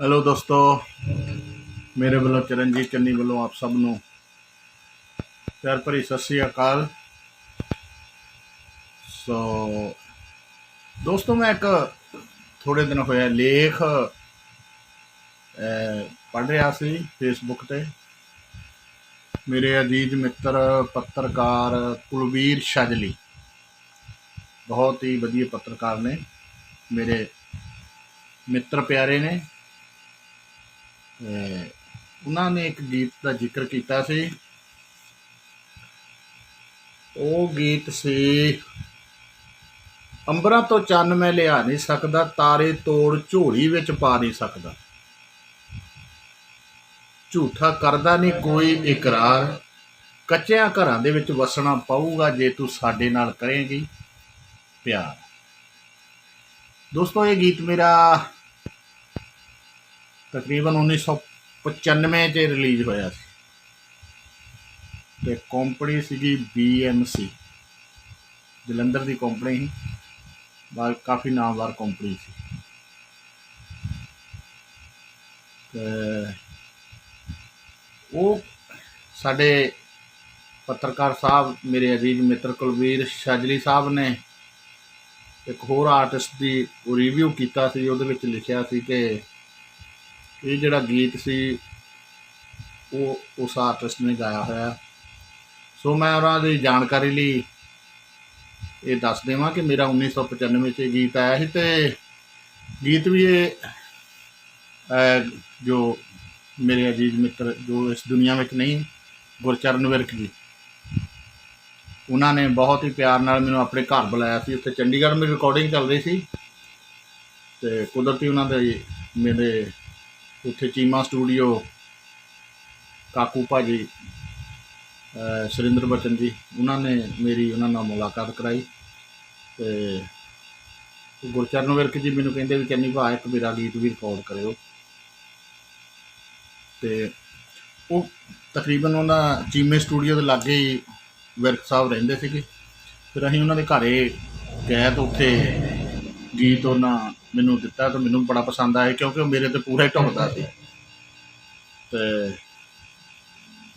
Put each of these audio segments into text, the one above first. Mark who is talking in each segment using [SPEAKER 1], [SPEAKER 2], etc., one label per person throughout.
[SPEAKER 1] Hello ਦੋਸਤੋ, ਮੇਰੇ ਵੱਲੋਂ ਚਰਨਜੀਤ ਚੰਨੀ ਵੱਲੋਂ ਆਪ ਸਭ ਨੂੰ ਪਿਆਰ ਭਰੀ ਸਤਿ ਸ੍ਰੀ ਅਕਾਲ। ਸੋ ਦੋਸਤੋ ਮੈਂ ਇੱਕ ਥੋੜੇ ਦਿਨ ਹੋਇਆ ਲੇਖ ਪੜ੍ਹ ਰਿਹਾ ਸੀ ਫੇਸਬੁੱਕ ਤੇ। ਮੇਰੇ ਅਜੀਜ਼ ਮਿੱਤਰ, ਪੱਤਰਕਾਰ ਕੁਲਵੀਰ ਸ਼ਾਜਲੀ। ਬਹੁਤ ਹੀ ਵਧੀਆ ਪੱਤਰਕਾਰ ਨੇ, ਮੇਰੇ ਮਿੱਤਰ ਪਿਆਰੇ ਨੇ। ਉਹਨਾਂ ਨੇ ਇੱਕ ਗੀਤ ਦਾ ਜ਼ਿਕਰ ਕੀਤਾ ਸੀ। ਉਹ ਗੀਤ ਸੀ, ਅੰਬਰਾਂ ਤੋਂ ਚੰਨ ਮੈਂ ਲਿਆ ਨਹੀਂ ਸਕਦਾ, ਤਾਰੇ ਤੋੜ ਝੋਲੀ ਵਿੱਚ ਪਾ ਨਹੀਂ ਸਕਦਾ। ਝੂਠਾ ਕਰਦਾ ਨਹੀਂ ਕੋਈ ਇਕਰਾਰ। ਕੱਚਿਆਂ ਘਰਾਂ ਦੇ ਵਿੱਚ ਵਸਣਾ ਪਊਗਾ ਜੇ ਤੂੰ ਸਾਡੇ ਨਾਲ ਕਰੇਂਗੀ ਪਿਆਰ। ਦੋਸਤੋ, ਇਹ ਗੀਤ ਮੇਰਾ ਤਕਰੀਬਨ 1995 ਚ ਰਿਲੀਜ਼ ਹੋਇਆ ਸੀ। ਤੇ ਕੰਪਨੀ ਸੀਗੀ BMC ਜਲੰਧਰ ਦੀ ਕੰਪਨੀ ਸੀ। ਬਾਲ ਕਾਫੀ ਨਾਮਵਰ ਕੰਪਨੀ ਸੀ। ਤੇ ਉਹ ਸਾਡੇ ਪੱਤਰਕਾਰ ਸਾਹਿਬ, ਮੇਰੇ ਅਜੀਜ਼ ਮਿੱਤਰ ਕੁਲਵੀਰ ਸ਼ਾਜਲੀ ਸਾਹਿਬ ਨੇ ਇੱਕ ਹੋਰ ਆਰਟਿਸਟ ਦੀ ਰਿਵਿਊ ਕੀਤਾ ਸੀ। ਉਹਦੇ ਵਿੱਚ ਲਿਖਿਆ ਸੀ ਕਿ ਇਹ ਜਿਹੜਾ ਗੀਤ ਸੀ, ਉਹ ਉਸ ਆਰਟਿਸਟ ਨੇ ਗਾਇਆ ਹੋਇਆ। ਸੋ ਮੈਂ ਉਹਨਾਂ ਦੀ ਜਾਣਕਾਰੀ ਲਈ ਇਹ ਦੱਸ ਦੇਵਾਂ ਕਿ ਮੇਰਾ 1995 ਚ ਇਹ ਗੀਤ ਆਇਆ ਸੀ ਤੇ ਗੀਤ ਵੀ ਇਹ ਜੋ ਮੇਰੇ ਅਜੀਜ਼ ਮਿੱਤਰ, ਜੋ ਇਸ ਦੁਨੀਆ ਵਿੱਚ ਨਹੀਂ, ਗੁਰਚਰਨ ਵਿਰਕ ਜੀ, ਉਹਨਾਂ ਨੇ ਬਹੁਤ ਹੀ ਪਿਆਰ ਨਾਲ ਮੈਨੂੰ ਆਪਣੇ ਘਰ ਬੁਲਾਇਆ ਸੀ। ਉੱਥੇ ਚੰਡੀਗੜ੍ਹ ਮੇਰੀ ਰਿਕਾਰਡਿੰਗ ਚੱਲ ਰਹੀ ਸੀ ਤੇ ਕੁਦਰਤੀ ਉਹਨਾਂ ਦੇ ਮੇਰੇ ਉੱਥੇ ਚੀਮਾ ਸਟੂਡੀਓ, ਕਾਕੂ ਭਾਜੀ, ਅਹ, ਸੁਰਿੰਦਰ ਬਚਨ ਜੀ, ਉਹਨਾਂ ਨੇ ਮੇਰੀ, ਉਹਨਾਂ ਨਾਲ ਮੁਲਾਕਾਤ ਕਰਾਈ ਤੇ ਗੁਰਚਰਨ ਵਿਰਕ ਜੀ ਮੈਨੂੰ ਕਹਿੰਦੇ ਵੀ ਚੰਨੀ ਭਾ, ਇੱਕ ਮੇਰਾ ਗੀਤ ਵੀ ਰਿਕਾਰਡ ਕਰਿਓ। ਤੇ ਉਹ ਤਕਰੀਬਨ ਉਹਨਾਂ ਚੀਮੇ ਸਟੂਡੀਓ ਦੇ ਲਾਗੇ ਹੀ ਵਿਰਕ ਸਾਹਿਬ ਰਹਿੰਦੇ ਸੀਗੇ। ਫਿਰ ਅਸੀਂ ਉਹਨਾਂ ਦੇ ਘਰੇ ਗਏ ਤਾਂ ਉੱਥੇ ਗੀਤ ਉਹਨਾਂ ਮੈਨੂੰ ਦਿੱਤਾ ਤਾਂ ਮੈਨੂੰ ਬੜਾ ਪਸੰਦ ਆਇਆ ਕਿਉਂਕਿ ਉਹ ਮੇਰੇ ਤੇ ਪੂਰਾ ਹੀ ਢੁੱਕਦਾ ਸੀ। ਤੇ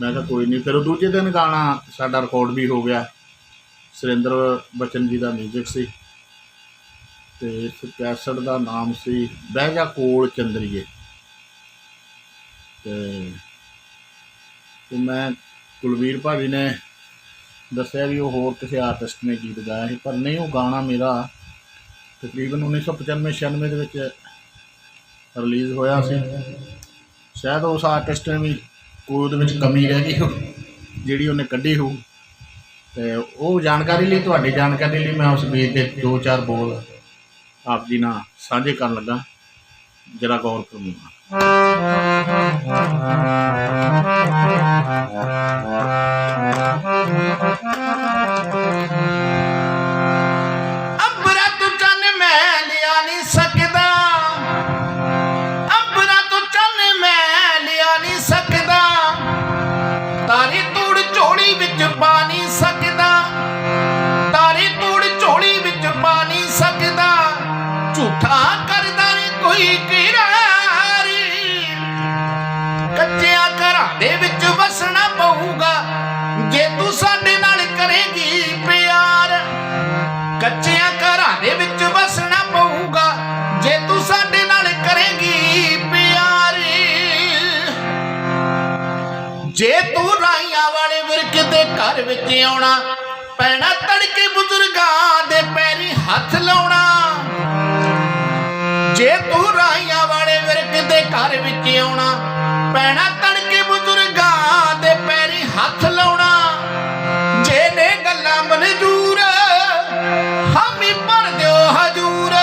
[SPEAKER 1] ਮੈਂ ਕਿਹਾ ਕੋਈ ਨਹੀਂ, ਫਿਰ ਉਹ ਦੂਜੇ ਦਿਨ ਗਾਣਾ ਸਾਡਾ ਰਿਕਾਰਡ ਵੀ ਹੋ ਗਿਆ। ਸੁਰਿੰਦਰ ਬਚਨ ਜੀ ਦਾ 뮤직 ਸੀ ਤੇ ਇਸ ਕੈਸਟ ਦਾ ਨਾਮ ਸੀ ਬਹਿ ਜਾ ਕੋਲ ਚੰਦਰੀਏ। ਤੇ ਉਹ ਮੈਂ ਕੁਲਵੀਰ ਭਾਜੀ ਨੇ ਦੱਸਿਆ ਵੀ ਉਹ ਹੋਰ ਕਿਸੇ ਆਰਟਿਸਟ ਨੇ ਗੀਤ ਗਾਇਆ ਸੀ, ਪਰ ਨਹੀਂ, ਉਹ ਗਾਣਾ ਮੇਰਾ ਤਕਰੀਬਨ 1995 96 ਦੇ ਵਿੱਚ ਰਿਲੀਜ਼ ਹੋਇਆ ਸੀ। ਸ਼ਾਇਦ ਉਸ ਆਰਟਿਸਟ ਨੇ ਵੀ ਕੋਈ ਉਹਦੇ ਵਿੱਚ ਕਮੀ ਰਹਿ ਗਈ ਹੋ ਜਿਹੜੀ ਉਹਨੇ ਕੱਢੀ ਹੋ ਤੇ ਉਹ ਜਾਣਕਾਰੀ ਲਈ, ਤੁਹਾਡੀ ਜਾਣਕਾਰੀ ਲਈ ਮੈਂ ਉਸ ਗੀਤ ਦੇ ਦੋ ਚਾਰ ਬੋਲ ਆਪ ਜੀ ਨਾਲ ਸਾਂਝੇ ਕਰਨ ਲੱਗਾ। ਜਰਾ ਗੌਰ ਕਰੂੰਗਾ ਕਰਦਾ ਕਿਰਾਰੀ। ਕੱਚਿਆਂ ਘਰਾਂ ਦੇ ਵਿੱਚ ਵਸਣਾ ਪਊਗਾ। ਜੇ ਤੂੰ ਸਾਡੇ ਨਾਲ ਕਰੇਗੀ ਪਿਆਰ, ਕੱਚਿਆਂ ਘਰਾਂ ਦੇ ਵਿੱਚ ਵਸਣਾ ਪਊਗਾ। ਜੇ ਤੂੰ ਸਾਡੇ ਨਾਲ ਕਰੇਗੀ ਪਿਆਰ, ਜੇ ਤੂੰ ਰਾਈਆਂ ਵਾਲੇ ਵਿਰਕ ਦੇ ਘਰ ਵਿੱਚ ਆਉਣਾ, ਪੈਣਾ ਤੜਕੇ ਬਜ਼ੁਰਗਾਂ ਦੇ ਪੈਰੀ ਹੱਥ ਲਾਉਣਾ ਘਰ ਵਿੱਚ ਆਉਣਾ, ਪੈਣਾ ਤਣਕੇ ਬਜ਼ੁਰਗਾਂ ਦੇ ਪੈਰੀ ਹੱਥ ਲਾਉਣਾ। ਜੇ ਨੇ ਗੱਲਾਂ ਮਨਜ਼ੂਰ ਹਾਮੀ ਭਰ ਦਿਓ ਹਜ਼ੂਰ।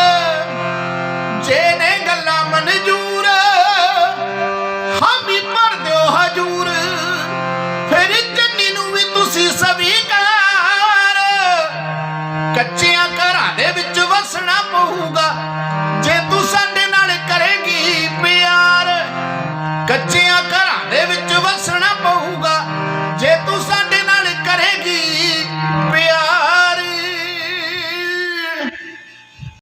[SPEAKER 1] ਜੇ ਨੇ ਗੱਲਾਂ ਮਨਜ਼ੂਰ ਹਾਮੀ ਭਰ ਦਿਓ ਹਜ਼ੂਰ। ਫਿਰ ਜੰਨੀ ਨੂੰ ਵੀ ਤੁਸੀਂ ਸਵੀਕਾਰ। ਕੱਚਿਆਂ ਘਰਾਂ ਦੇ ਵਿੱਚ ਵਸਣਾ ਪਊਗਾ।